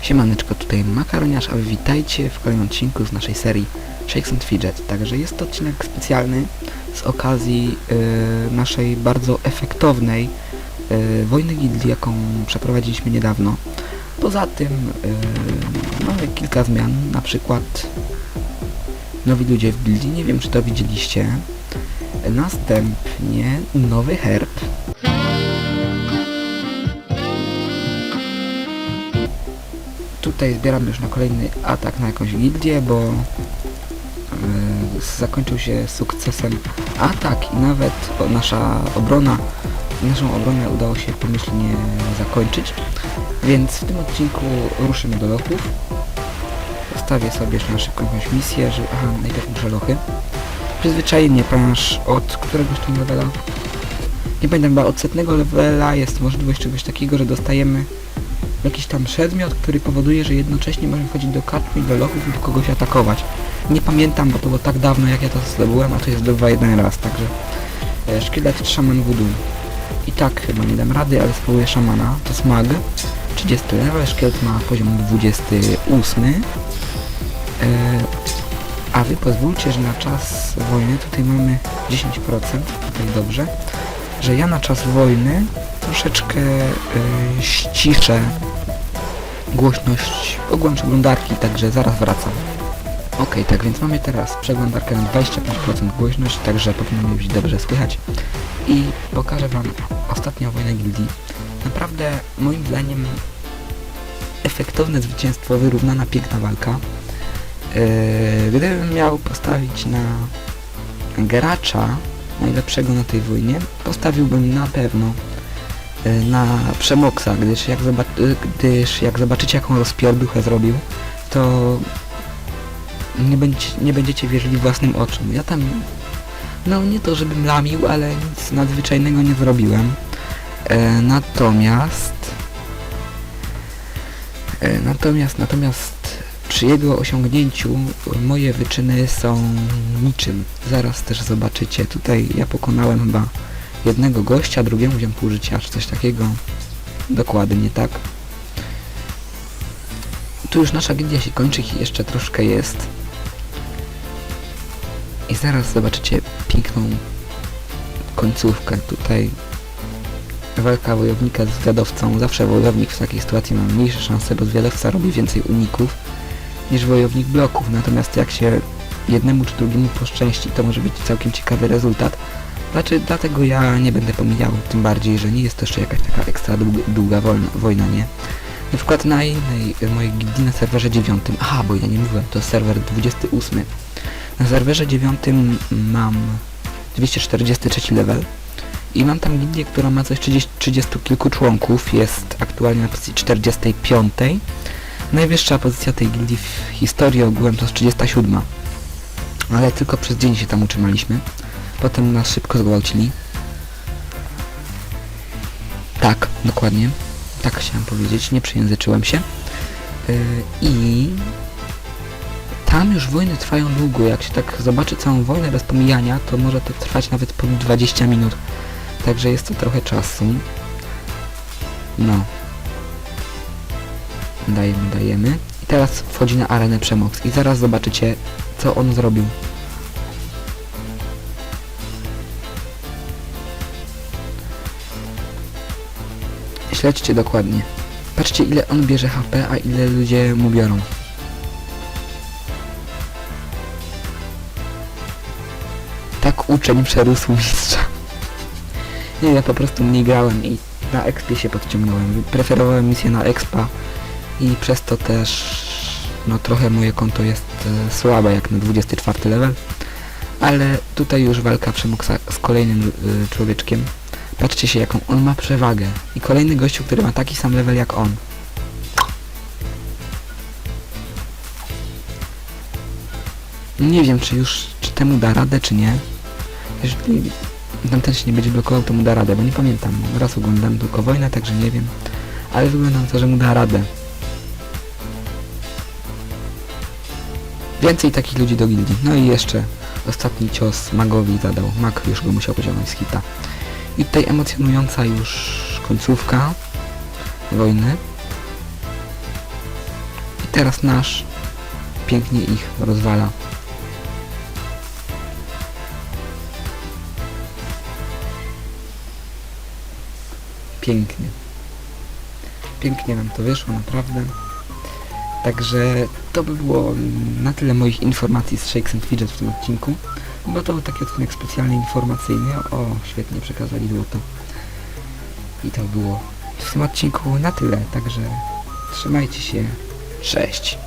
Siemaneczko, tutaj Makaroniarz, a witajcie w kolejnym odcinku z naszej serii Shakes and Fidget. Także jest to odcinek specjalny z okazji y, naszej bardzo efektownej y, wojny gildii, jaką przeprowadziliśmy niedawno. Poza tym y, mamy kilka zmian, na przykład nowi ludzie w gildii, nie wiem czy to widzieliście. Następnie nowy herb, tutaj zbieram już na kolejny atak na jakąś gildię, bo e, zakończył się sukcesem atak i nawet nasza obrona, naszą obronę udało się pomyślnie zakończyć. Więc w tym odcinku ruszymy do lochów. Postawię sobie jeszcze na szybką jakąś misję, że... Aha, najpierw muszę lochy. Przyzwyczajenie, ponieważ od któregoś tam levela... Nie pamiętam, chyba od setnego levela jest możliwość czegoś takiego, że dostajemy jakiś tam przedmiot, który powoduje, że jednocześnie możemy wchodzić do karczmy i do lochów lub kogoś atakować. Nie pamiętam, bo to było tak dawno, jak ja to zdobyłem, a to jest zdobywa jeden raz, także e, szkielet szaman voodoo. I tak chyba nie dam rady, ale spróbuję szamana. To jest mag. 30 level, szkielet ma poziom 28. E, a wy pozwólcie, że na czas wojny, tutaj mamy 10%, tutaj dobrze, że ja na czas wojny troszeczkę y, ściszę głośność ogółem przeglądarki, także zaraz wracam. Ok, tak więc mamy teraz przeglądarkę na 25% głośność, także powinno mnie być dobrze słychać. I pokażę wam ostatnią wojnę gildii. Naprawdę moim zdaniem efektowne zwycięstwo, wyrównana, piękna walka. Yy, gdybym miał postawić na gracza najlepszego na tej wojnie, postawiłbym na pewno na Przemoksa, gdyż jak, y, gdyż jak zobaczycie jaką rozpierduchę zrobił, to nie, będzie, nie będziecie wierzyli własnym oczom. Ja tam, no nie to żebym lamił, ale nic nadzwyczajnego nie zrobiłem. E, natomiast e, natomiast, natomiast przy jego osiągnięciu moje wyczyny są niczym. Zaraz też zobaczycie. Tutaj ja pokonałem chyba jednego gościa, drugiemu wziąłem pół życia, czy coś takiego. Dokładnie tak. Tu już nasza gildia się kończy jeszcze troszkę jest. I zaraz zobaczycie piękną końcówkę. Tutaj walka wojownika z zwiadowcą. Zawsze wojownik w takiej sytuacji ma mniejsze szanse, bo zwiadowca robi więcej uników niż wojownik bloków. Natomiast jak się jednemu czy drugiemu poszczęści, to może być całkiem ciekawy rezultat. Znaczy, dlatego ja nie będę pomijał, tym bardziej, że nie jest to jeszcze jakaś taka ekstra długa, wojna, nie? Na przykład na innej y, mojej gildii na serwerze 9, aha, bo ja nie mówiłem, to serwer 28. Na serwerze 9 mam 243 level i mam tam gildię, która ma coś 30, 30 kilku członków, jest aktualnie na pozycji 45. Najwyższa pozycja tej gildii w historii ogółem to jest 37. Ale tylko przez dzień się tam utrzymaliśmy. Potem nas szybko zgwałcili. Tak, dokładnie. Tak chciałem powiedzieć, nie przejęzyczyłem się. Yy, I tam już wojny trwają długo. Jak się tak zobaczy całą wojnę bez pomijania, to może to trwać nawet po 20 minut. Także jest to trochę czasu. No. Dajemy, dajemy. I teraz wchodzi na arenę Przemox. I zaraz zobaczycie, co on zrobił. Śledźcie dokładnie. Patrzcie ile on bierze HP, a ile ludzie mu biorą. Tak uczeń przerósł mistrza. Nie, ja po prostu mniej grałem i na expie się podciągnąłem. Preferowałem misję na expa i przez to też no trochę moje konto jest e, słabe jak na 24 level. Ale tutaj już walka Przemoksa z kolejnym e, człowieczkiem. Patrzcie się jaką on ma przewagę. I kolejny gościu, który ma taki sam level jak on. Nie wiem, czy już czy temu da radę, czy nie. Jeżeli tamten się nie będzie blokował, to mu da radę, bo nie pamiętam. Raz oglądam tylko wojnę, także nie wiem. Ale wygląda na to, że mu da radę. Więcej takich ludzi do gildii. No i jeszcze ostatni cios magowi zadał. Mag już go musiał pociągnąć z hita. I tutaj emocjonująca już końcówka wojny. teraz nasz pięknie ich rozwala. Pięknie. Pięknie nam to wyszło, naprawdę. Także to by było na tyle moich informacji z Shakes and Fidget w tym odcinku. Bo to był taki odcinek specjalny informacyjny. O, świetnie przekazali złoto. I to było w tym odcinku na tyle. Także trzymajcie się. Cześć.